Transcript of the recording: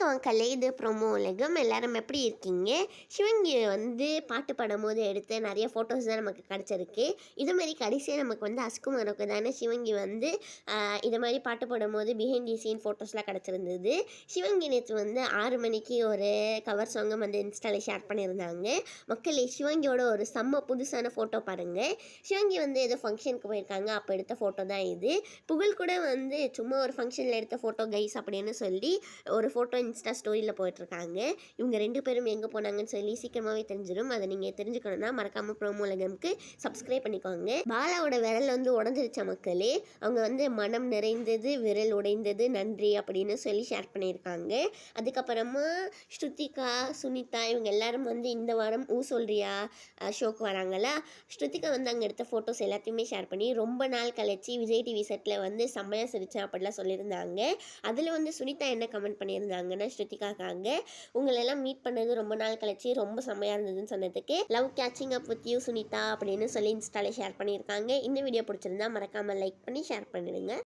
வணக்கம் மக்களே இது ப்ரோமோ உலகம். எல்லோரும் எப்படி இருக்கீங்க? சிவங்கி வந்து பாட்டு பாடும்போது எடுத்த நிறைய ஃபோட்டோஸ் தான் நமக்கு கிடச்சிருக்கு. இது மாதிரி கடைசியாக நமக்கு வந்து அஸ்குமாருக்கு தானே சிவங்கி வந்து இதை இது மாதிரி பாட்டு பாடும்போது பிஹைண்ட் தி சீன் ஃபோட்டோஸ்லாம் கிடச்சிருந்தது. சிவங்கி நேற்று வந்து ஆறு மணிக்கு ஒரு கவர் சாங்கம் வந்து இன்ஸ்டாவில் ஷேர் பண்ணியிருந்தாங்க. மக்களே சிவங்கியோட ஒரு செம்ம புதுசான ஃபோட்டோ பாருங்கள் சிவங்கி வந்து ஏதோ ஃபங்க்ஷனுக்கு போயிருக்காங்க. அப்போ எடுத்த ஃபோட்டோ தான் இது. புகழ் கூட வந்து சும்மா ஒரு ஃபங்க்ஷனில் எடுத்த ஃபோட்டோ கைஸ் அப்படின்னு சொல்லி ஒரு ஃபோட்டோ இன்ஸ்டா ஸ்டோரியில் போயிட்டுருக்காங்க. இவங்க ரெண்டு பேரும் எங்கே போனாங்கன்னு சொல்லி சீக்கிரமாகவே தெரிஞ்சிடும். அதை நீங்கள் தெரிஞ்சுக்கணும்னா மறக்காமல் ப்ரோமோ உலகம்க்கு சப்ஸ்கிரைப் பண்ணிக்கோங்க. பாலாவோட விரல் வந்து உடஞ்சிருச்ச மக்களே? அவங்க வந்து மனம் நிறைந்தது விரல் உடைந்தது நன்றி அப்படின்னு சொல்லி ஷேர் பண்ணியிருக்காங்க. அதுக்கப்புறமா ஸ்ருதிகா சுனிதா இவங்க எல்லாரும் வந்து இந்த வாரம் ஊ சொல்றியா? ஷோக்கு வராங்களா? ஸ்ருதிகா வந்து அங்கே எடுத்த ஃபோட்டோஸ் எல்லாத்தையுமே ஷேர் பண்ணி ரொம்ப நாள் கழிச்சு விஜய் டிவி செட்டில் வந்து செம்மையாக சிரிச்சேன் அப்படிலாம் சொல்லியிருந்தாங்க. அதில் வந்து சுனிதா என்ன கமெண்ட் பண்ணியிருந்தாங்கன்னா ஸ்ருதிகாக்காங்க உங்களெல்லாம் மீட் பண்ணது ரொம்ப நாள் கழிச்சு ரொம்ப செம்மையாக இருந்ததுன்னு சொன்னதுக்கு love catching up with you Sunitha அப்படின்னு சொல்லி இன்ஸ்டாலே ஷேர் பண்ணியிருக்காங்க. இந்த வீடியோ பிடிச்சிருந்தா மறக்காமல் லைக் பண்ணி ஷேர் பண்ணிடுங்க.